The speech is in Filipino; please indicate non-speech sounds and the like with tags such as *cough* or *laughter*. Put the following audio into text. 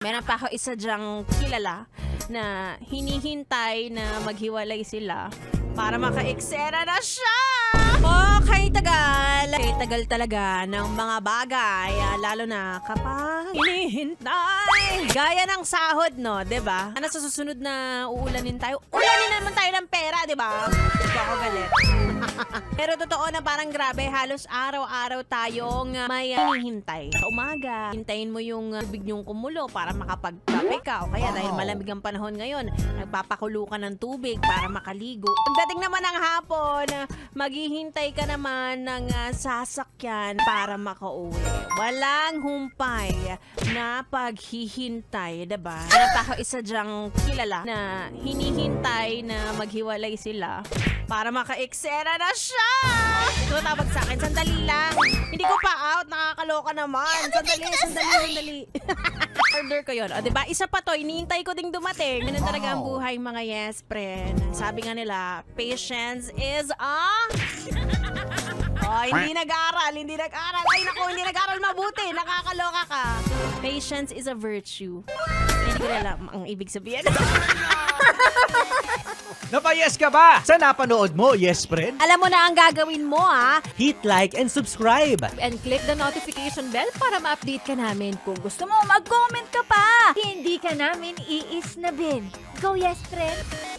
Meron pa ako isa dyang kilala na hinihintay na maghiwalay sila para maka-eksena na siya! Okay, tagal! Okay, tagal talaga ng mga bagay, ah, lalo na kapag hinihintay. Gaya ng sahod, no? ba? Ano sa susunod na uulanin tayo? Ulanin naman tayo ng pera, 'di ba? Hindi ako galit. Pero totoo na parang grabe, halos araw-araw tayong uh, may uh, hinihintay. Sa umaga, hintayin mo yung uh, tubig yung kumulo para makapagkape ka. O kaya dahil malamig ang panahon ngayon, nagpapakulo ka ng tubig para makaligo. Pagdating naman ng hapon, uh, maghihintay ka naman ng uh, sasakyan para makauwi. Walang humpay na paghihintay, 'di ba? Meron pa ako isa dyang kilala na hinihintay na maghiwalay sila para maka-eksena na siya! Tumatawag sa akin, sandali lang. Hindi ko pa out, nakakaloka naman. Sandali, sandali, sandali. *laughs* Order ko yun. O, diba? Isa pa to, iniintay ko ding dumating. Ganun talaga ang buhay, mga yes, friend. Sabi nga nila, patience is a... *laughs* Oh, hindi nag-aral, hindi nag-aral. Ay, naku, hindi nag-aral mabuti. Nakakaloka ka. Patience is a virtue. Hindi ko na alam ang ibig sabihin. *laughs* Napayes ka ba? Sa napanood mo, yes friend? alam mo na ang gagawin mo, ah. Hit like and subscribe. and click the notification bell para ma-update ka namin. Kung gusto mo, mag-comment ka pa! Hindi ka namin iisnabin. Go yes, friend!